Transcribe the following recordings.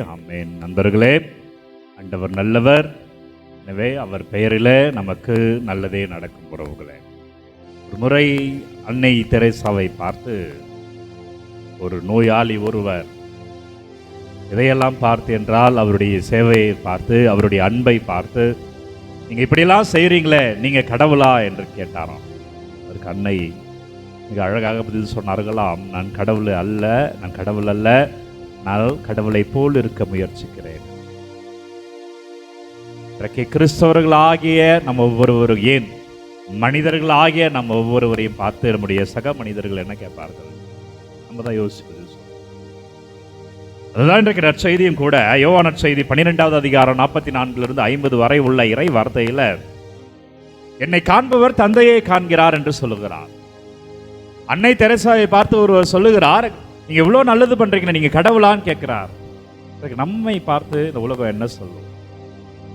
Amen நண்பர்களே அண்டவர் நல்லவர். எனவே அவர் பெயரில் நமக்கு நல்லதே நடக்கும் உறவுகளே. ஒரு முறை அன்னை தெரேசாவை பார்த்து ஒரு நோயாளி ஒருவர் இதையெல்லாம் பார்த்து என்றால் அவருடைய சேவையை பார்த்து அவருடைய அன்பை பார்த்து நீங்கள் இப்படியெல்லாம் செய்கிறீங்களே நீங்கள் கடவுளா? என்று கேட்டாராம். அதற்கு அன்னை மிக அழகாக பதில் சொன்னார்களாம் நான் கடவுள் அல்ல நான் கடவுள் அல்ல நான் கடவுளை போல் இருக்க முயற்சிக்கிறேன். இன்றைக்கு கிறிஸ்தவர்களாகிய நம்ம ஒவ்வொருவரும் ஏன் மனிதர்களாகிய நம்ம ஒவ்வொருவரையும் பார்த்து நம்முடைய சக மனிதர்கள் என்ன கேட்பார்கள்? நம்ம தான் யோசிப்பது அதுதான் இன்றைக்கு நற்செய்தியும் கூட யோவா நற்செய்தி பன்னிரெண்டாவது அதிகாரம் நாற்பத்தி நான்கிலிருந்து ஐம்பது வரை உள்ள இறை வார்த்தையில் என்னை காண்பவர் தந்தையை காண்கிறார் என்று சொல்லுகிறார். அன்னை தெரசாவை பார்த்து ஒருவர் சொல்லுகிறார் நீங்க இவ்வளோ நல்லது பண்றீங்க நீங்க கடவுளான்னு கேட்குறார். அதுக்கு நம்மை பார்த்து இந்த உலகம் என்ன சொல்லும்?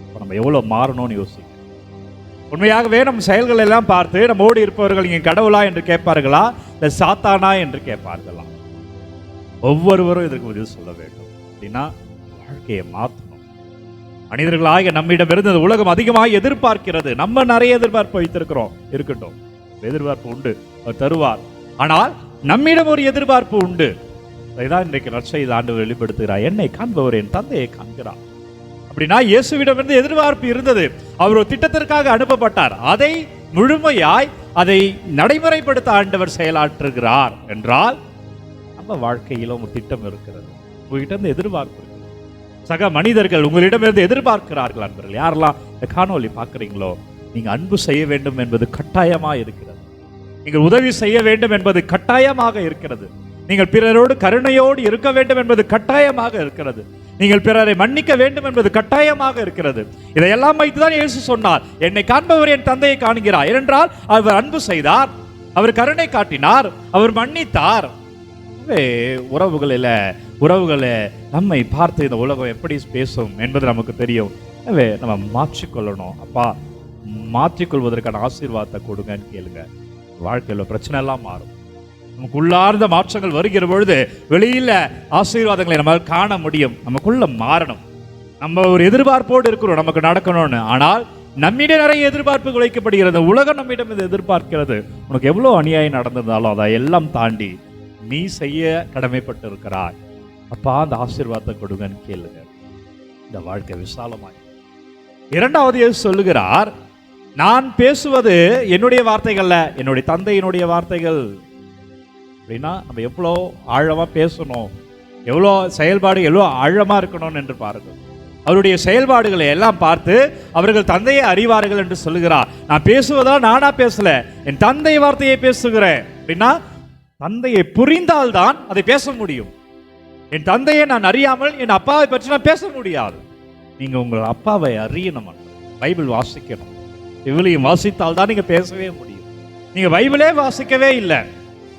இப்போ நம்ம எவ்வளவு மாறணும்னு யோசிக்கணும் உண்மையாகவே நம்ம செயல்கள் எல்லாம் பார்த்து நம்ம ஓடி இருப்பவர்கள் நீங்கள் கடவுளா என்று கேட்பார்களா? இல்லை சாத்தானா என்று கேட்பார்களா? ஒவ்வொருவரும் இதற்கு பதில் சொல்ல வேண்டும். அப்படின்னா வாழ்க்கையை மாற்றணும். மனிதர்களாக நம்மிடமிருந்து இந்த உலகம் அதிகமாக எதிர்பார்க்கிறது. நம்ம நிறைய எதிர்பார்ப்பு வைத்திருக்கிறோம். இருக்கட்டும். எதிர்பார்ப்பு உண்டு. அவர் தருவார். ஆனால் நம்மிடம் ஒரு எதிர்பார்ப்பு உண்டு. இதான் இன்றைக்கு நற்செய்தி ஆண்டு வெளிப்படுத்துகிறார். என்னை காண்பவர் என் தந்தையை காண்கிறார். அப்படின்னா இயேசுவிடமிருந்து எதிர்பார்ப்பு இருந்தது. அவர் ஒரு திட்டத்திற்காக அனுப்பப்பட்டார். அதை முழுமையாய் அதை நடைமுறைப்படுத்த ஆண்டவர் செயலாற்றுகிறார் என்றால் நம்ம வாழ்க்கையிலும் ஒரு திட்டம் இருக்கிறது. உங்ககிட்ட இருந்து எதிர்பார்ப்பு சக மனிதர்கள் உங்களிடமிருந்து எதிர்பார்க்கிறார்கள் அன்பர்கள். யாரெல்லாம் இந்த காணொளி பார்க்குறீங்களோ நீங்க அன்பு செய்ய வேண்டும் என்பது கட்டாயமா இருக்கிறது. நீங்கள் உதவி செய்ய வேண்டும் என்பது கட்டாயமாக இருக்கிறது. நீங்கள் பிறரோடு கருணையோடு இருக்க வேண்டும் என்பது கட்டாயமாக இருக்கிறது. நீங்கள் பிறரை மன்னிக்க வேண்டும் என்பது கட்டாயமாக இருக்கிறது. இதையெல்லாம் வைத்துதான் இயேசு சொன்னார். என்னை காண்பவர் என் தந்தையை காண்கிறார். ஏனென்றால் அவர் அன்பு செய்தார். அவர் கருணை காட்டினார். அவர் மன்னித்தார். எனவே உறவுகளில் உறவுகளை நம்மை பார்த்து இந்த உலகம் எப்படி பேசும் என்பது நமக்கு தெரியும். எனவே நம்ம மாற்றிக்கொள்ளணும். அப்பா மாற்றிக்கொள்வதற்கான ஆசீர்வாதத்தை கொடுங்கன்னு கேளுங்க. வாழ்க்கையில் பிரச்சனை எல்லாம் மாறும். நமக்கு உள்ளார்ந்த மாற்றங்கள் வருகிற பொழுது வெளியில் ஆசீர்வாதங்களை நம்ம காண முடியும். நமக்குள்ள மாறணும். நம்ம ஒரு எதிர்பார்ப்போடு இருக்கிறோம். நமக்கு நடக்கணும்னு. ஆனால் நம்மிடம் நிறைய எதிர்பார்ப்புகள் வைக்கப்படுகிறது. உலகம் நம்மிடம் இது எதிர்பார்க்கிறது. உனக்கு எவ்வளோ அநியாயம் நடந்திருந்தாலும் அதை எல்லாம் தாண்டி நீ செய்ய கடமைப்பட்டு இருக்கிறாய் அப்பா அந்த ஆசீர்வாதத்தை கொடுங்கன்னு கேளுங்க. இந்த வாழ்க்கை விசாலமாய் இரண்டாவது சொல்லுகிறார் நான் பேசுவது என்னுடைய வார்த்தைகள்ல என்னுடைய தந்தையினுடைய வார்த்தைகள். அப்படின்னா நம்ம எவ்வளோ ஆழமாக பேசணும் எவ்வளோ செயல்பாடு எவ்வளோ ஆழமாக இருக்கணும் என்று பாருங்கள் அவருடைய செயல்பாடுகளை எல்லாம் பார்த்து அவர்கள் தந்தையை அறிவார்கள் என்று சொல்லுகிறார். நான் பேசுவதா நானா பேசல என் தந்தை வார்த்தையை பேசுகிறேன். அப்படின்னா தந்தையை புரிந்தால்தான் அதை பேச முடியும். என் தந்தையை நான் அறியாமல் என் அப்பாவை பற்றி நான் பேச முடியாது. நீங்க உங்கள் அப்பாவை அறியணும்? பைபிள் வாசிக்கணும். இவ்வளையும் வாசித்தால் தான் நீங்க பேசவே முடியும். நீங்க பைபிளே வாசிக்கவே இல்லை.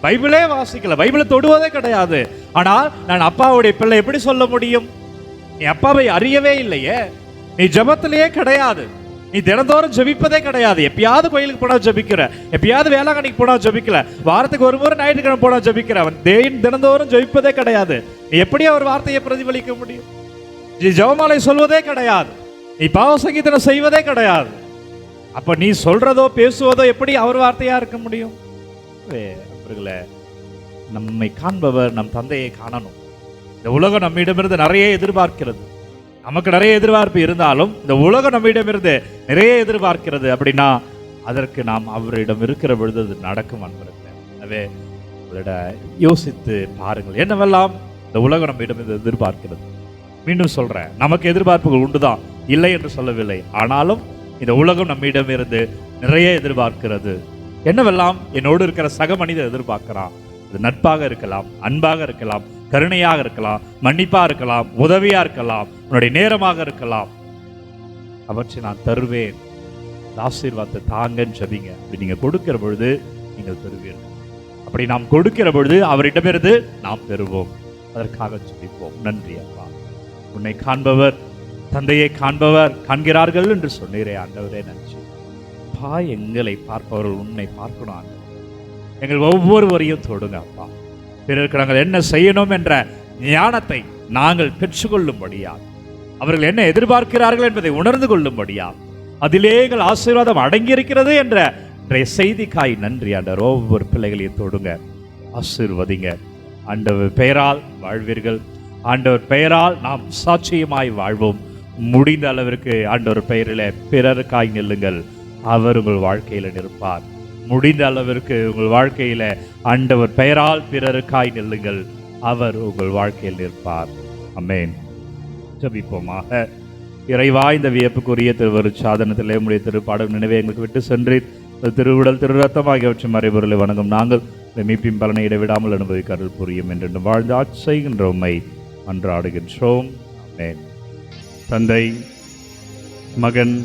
பைபிளே வாசிக்கல. பைபிளை தொடுவதே கிடையாது. ஆனால் நான் அப்பாவுடைய பிள்ளை எப்படி சொல்ல முடியும்? நீ அப்பாவை அறியவே இல்லையே. நீ ஜபத்திலேயே கிடையாது. நீ தினந்தோறும் ஜெபிப்பதே கிடையாது. எப்பயாவது கோயிலுக்கு போனா ஜெபிக்கிற. எப்பயாவது வேளாங்கண்ணிக்கு போனா ஜபிக்கல. வாரத்துக்கு ஒரு முறை ஞாயிற்றுக்கிழமை போனா ஜெபிக்கிற. அவன் தேன் தினந்தோறும் ஜபிப்பதே கிடையாது. நீ எப்படி அவர் வார்த்தையை பிரதிபலிக்க முடியும்? நீ ஜெபமாலை சொல்வதே கிடையாது. நீ பாவ சங்கீதனை செய்வதே கிடையாது. அப்ப நீ சொல்றதோ பேசுவதோ எப்படி அவர் வார்த்தையா இருக்க முடியும்? எனவே, நம்மை காண்பவர் நம் தந்தையை காணணும். இந்த உலகம் நம்மிடமிருந்து நிறைய எதிர்பார்க்கிறது. நமக்கு நிறைய எதிர்பார்ப்பு இருந்தாலும் இந்த உலகம் நம்மிடமிருந்து நிறைய எதிர்பார்க்கிறது அப்படின்னா அதற்கு நாம் அவரிடம் இருக்கிற பொழுது அது நடக்கும் அன்பர்களே. எனவே உங்களோட யோசித்து பாருங்கள் என்னவெல்லாம் இந்த உலகம் நம்மிடமிருந்து எதிர்பார்க்கிறது. மீண்டும் சொல்கிறேன் நமக்கு எதிர்பார்ப்புகள் உண்டுதான் இல்லை என்று சொல்லவில்லை. ஆனாலும் இந்த உலகம் நம்மிடமிருந்து நிறைய எதிர்பார்க்கிறது. என்னவெல்லாம் என்னோடு இருக்கிற சக மனிதர் எதிர்பார்க்கிறான் அது நட்பாக இருக்கலாம் அன்பாக இருக்கலாம் கருணையாக இருக்கலாம் மன்னிப்பா இருக்கலாம் உதவியா இருக்கலாம் உன்னுடைய நேரமாக இருக்கலாம். அவற்றை நான் தருவேன். ஆசீர்வாதத்தை தாங்கன்னு சொல்லிங்க அப்படி நீங்க கொடுக்கிற பொழுது நீங்கள் பெறுவீர்கள் அப்படி நாம் கொடுக்கிற பொழுது அவரிடமிருந்து நாம் பெறுவோம் அதற்காக சொல்லிப்போம் நன்றி அப்பா. உன்னை காண்பவர் தந்தையை காண்பவர் காண்கிறார்கள் என்று சொன்னீரே ஆண்டவரே நன்றி. அப்பா எங்களை பார்ப்பவர்கள் உன்னை பார்க்கணும் எங்கள் ஒவ்வொருவரையும் தொடுங்க அப்பா. பிறருக்கு நாங்கள் என்ன செய்யணும் என்ற ஞானத்தை நாங்கள் பெற்றுக்கொள்ளும்படியா அவர்கள் என்ன எதிர்பார்க்கிறார்கள் என்பதை உணர்ந்து கொள்ளும்படியா அதிலே எங்கள் ஆசீர்வாதம் அடங்கியிருக்கிறது என்ற இன்றைய செய்திக்காய் நன்றி ஆண்டவர். ஒவ்வொரு பிள்ளைகளையும் தொடுங்க ஆசீர்வதிங்க. ஆண்டவர் பெயரால் வாழ்வீர்கள். ஆண்டவர் பெயரால் நாம் சாட்சியமாய் வாழ்வோம். முடிந்த அளவிற்கு ஆண்டவர் பெயரில் பிறருக்காய் நில்லுங்கள். அவர் உங்கள் வாழ்க்கையில் நிற்பார். முடிந்த அளவிற்கு உங்கள் வாழ்க்கையில ஆண்டவர் பெயரால் பிறருக்காய் நெல்லுங்கள். அவர் உங்கள் வாழ்க்கையில் நிற்பார். அமேன் ஜபிப்போமாக. இறைவா இந்த வியப்புக்குரிய திருவரு சாதனத்திலே உடைய திருப்பாடும் நினைவே எங்களுக்கு விட்டு சென்று திருவிடல் திருவுடல் திரு ரத்தம் மறைபொருளை வணங்கும் நாங்கள் மீப்பின் மீட்பின் பலனை இடைவிடாமல் அனுபவிக்க அருள் புரியும் என்று வாழ்ந்து ஆட்சி செய்கின்ற அன்றாடுகின்றோம். ஆமென். தந்தை மகன்